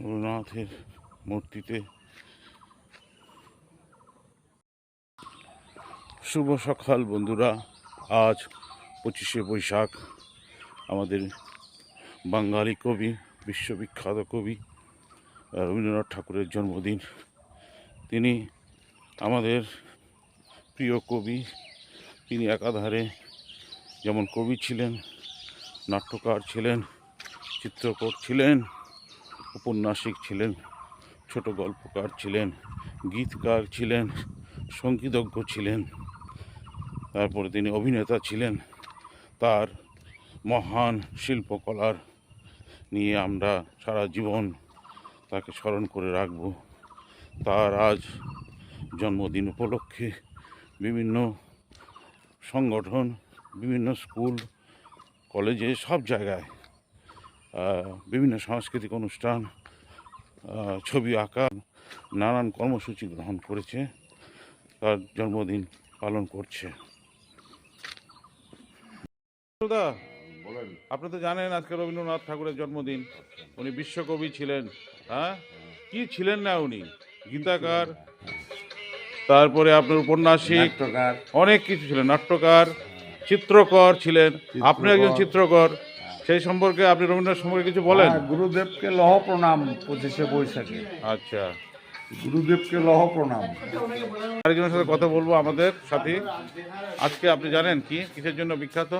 রঘুনাথের মূর্তিতে। শুভ সকাল বন্ধুরা, আজ পঁচিশে বৈশাখ। আমাদের বাঙালি কবি, বিশ্ববিখ্যাত কবি রবীন্দ্রনাথ ঠাকুরের জন্মদিন। তিনি আমাদের প্রিয় কবি, তিনি একাধারে যেমন কবি ছিলেন, নাট্যকার ছিলেন, চিত্রকর ছিলেন উপন্যাসিক ছিলেন, ছোট গল্পকার ছিলেন, গীতকার ছিলেন, সঙ্গীতজ্ঞ ছিলেন, তারপরে তিনি অভিনেতা ছিলেন। তার মহান শিল্পকলার নিয়ে আমরা সারা জীবন তাকে স্মরণ করে রাখব। তার আজ জন্মদিন উপলক্ষে বিভিন্ন সংগঠন, বিভিন্ন স্কুল, কলেজে, সব জায়গায় বিভিন্ন সাংস্কৃতিক অনুষ্ঠান ছবি আঁকা নানান কর্মসূচি গ্রহণ করেছে তার জন্মদিন পালন করছে। আপনি তো জানেন আজকে রবীন্দ্রনাথ ঠাকুরের জন্মদিন। উনি বিশ্বকবি ছিলেন হ্যাঁ? কি ছিলেন না উনি? গীতাকার তারপরে আপনার উপন্যাসিক অনেক কিছু ছিলেন। নাট্যকার চিত্রকর ছিলেন। আপনি একজন চিত্রকর। সেই সম্পর্কে আপনি রবীন্দ্রনাথ সম্পর্কে কিছু বলেন? হ্যাঁ, গুরুদেবকে লহ প্রণাম পঁচিশে বৈশাখে। আচ্ছা। গুরুদেবকে লহ প্রণাম। আরেকজনের সাথে কথা বলব আমাদের সাথে। আজকে আপনি জানেন কি? কিসের জন্য বিখ্যাত?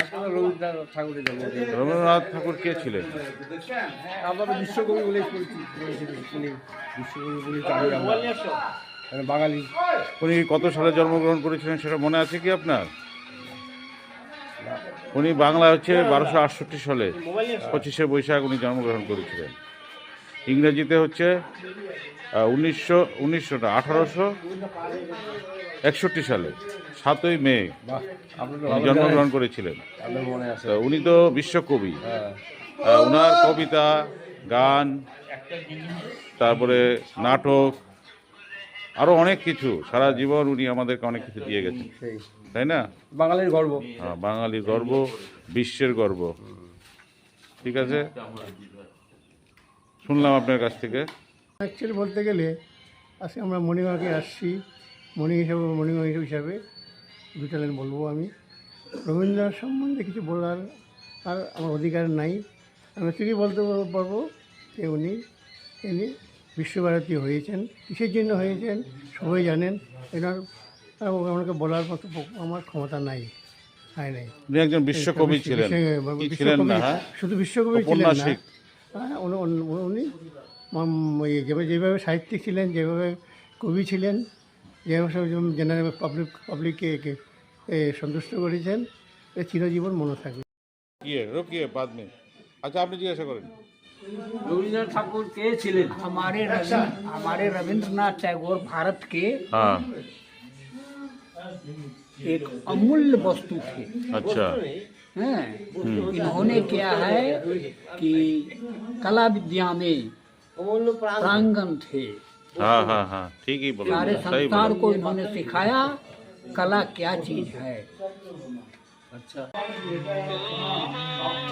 আসলে রবীন্দ্রনাথ ঠাকুরের জন্মদিন রবীন্দ্রনাথ ঠাকুর কে ছিলেন? আমরা বিশ্বকবি বলে পরিচিত উনি বিশ্বকবি বলে জানি আমরা। মানে বাঙালি। উনি কত সালে জন্মগ্রহণ করেছিলেন সেটা মনে আছে কি আপনার? উনি বাংলা হচ্ছে বারোশো আটষট্টি সালে পঁচিশে বৈশাখ উনি জন্মগ্রহণ করেছিলেন। ইংরেজিতে হচ্ছে উনিশশো উনিশশোটা আঠারোশো একষট্টি সালে সাতই মে জন্মগ্রহণ করেছিলেন। উনি তো বিশ্বকবি। হ্যাঁ। ওনার কবিতা গান তারপরে নাটক আরও অনেক কিছু। সারা জীবন উনি আমাদেরকে অনেক কিছু দিয়ে গেছেন। সেই। তাই না? বাঙালির গর্ব। হ্যাঁ, বাঙালির গর্ব বিশ্বের গর্ব। ঠিক আছে? শুনলাম আপনার কাছ থেকে। অ্যাকচুয়ালি বলতে গেলে আজকে আমরা মণিমাকে আসছি। মণি হিসাবে মণিমা হিসাবে দুটা লাইন বলব আমি। রবীন্দ্রনাথ সম্বন্ধে কিছু বলার আর আমার অধিকার নাই। আমি শুধু বলতে পারব যে উনি ইনি বিশ্বভারতী হয়েছেন কিসের জন্য হয়েছেন সবাই জানেন। এনার ওনাকে বলার মতো আমার ক্ষমতা নাই হয় নাই। একজন বিশ্বকবি ছিলেন। ছিলেন না হ্যাঁ? শুধু বিশ্বকবি ছিলেন না। হ্যাঁ, উনি- যেভাবে সাহিত্যিক ছিলেন যেভাবে কবি ছিলেন যেভাবে জেনারেল পাবলিক পাবলিককে সন্তুষ্ট করেছেন চিরজীবন মনে থাকবে। কিয়ে রোকিয়ে বাদ নেই আচ্ছা আপনি জিজ্ঞাসা করেন। रविन्द्रनाथ ठाकुर के छिले हमारे अच्छा। हमारे रविंद्रनाथ टैगोर भारत के हाँ। एक अमूल्य वस्तु थे। अच्छा। हैं? हम्म। इन्होंने क्या है कि कला विद्या में प्रांगण। थे। हाँ, हाँ, ठीक ही बोला। सारे संसार को इन्होंने सिखाया कला क्या चीज़ है। अच्छा।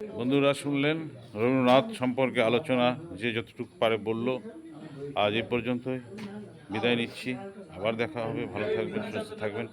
বন্ধুরা শুনলেন রবীন্দ্রনাথ সম্পর্কে আলোচনা যে যতটুকু পারে বলল। আজ এ পর্যন্তই। বিদায় নিচ্ছি। আবার দেখা হবে। ভালো থাকবেন, সুস্থ থাকবেন।